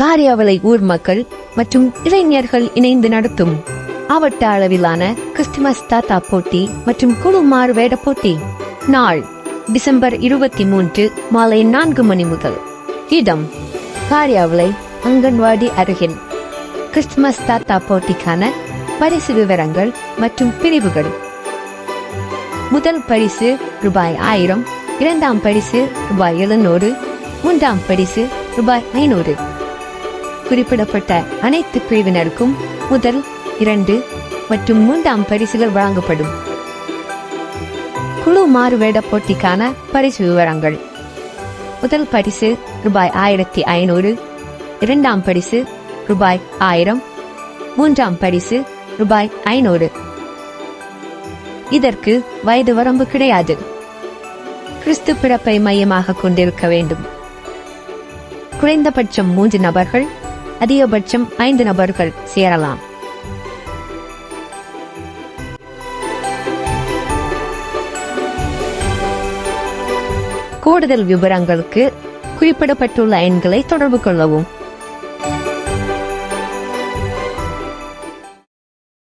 காரியாவளை ஊர் மக்கள் மற்றும் இளைஞர்கள் இணைந்து நடத்தும் மாவட்ட அளவிலான கிறிஸ்துமஸ் தாத்தா போட்டி மற்றும் குழு மாறு வேட போட்டி. நாள் டிசம்பர் இருபத்தி மூன்று மாலை நான்கு மணி முதல். இடம் காரியாவளை அங்கன்வாடி அருகில். கிறிஸ்துமஸ் தாத்தா போட்டிக்கான பரிசு விவரங்கள் மற்றும் பிரிவுகள். முதல் பரிசு ரூபாய் ஆயிரம் இரண்டாம் பரிசு ரூபாய் எழுநூறு மூன்றாம் பரிசு ரூபாய் ஐநூறு. குறிப்பிடப்பட்ட அனைத்து பிரிவினருக்கும் முதல் இரண்டு மற்றும் மூன்றாம் பரிசுகள் வழங்கப்படும். குழு மாறுவேட போட்டிக்கான பரிசு விவரங்கள். முதல் பரிசு ரூபாய் ஆயிரத்தி ஐநூறு இரண்டாம் பரிசு ரூபாய் ஆயிரம் மூன்றாம் பரிசு ரூபாய் ஐநூறு. இதற்கு வயது வரம்பு கிடையாது. கிறிஸ்து பிறப்பை மையமாக கொண்டிருக்க வேண்டும். குறைந்தபட்சம் மூன்று நபர்கள் அதிகபட்சம் ஐந்து நபர்கள் சேரலாம். கூடுதல் விவரங்களுக்கு குறிப்பிடப்பட்டுள்ள எண்களை தொடர்பு கொள்ளவும்.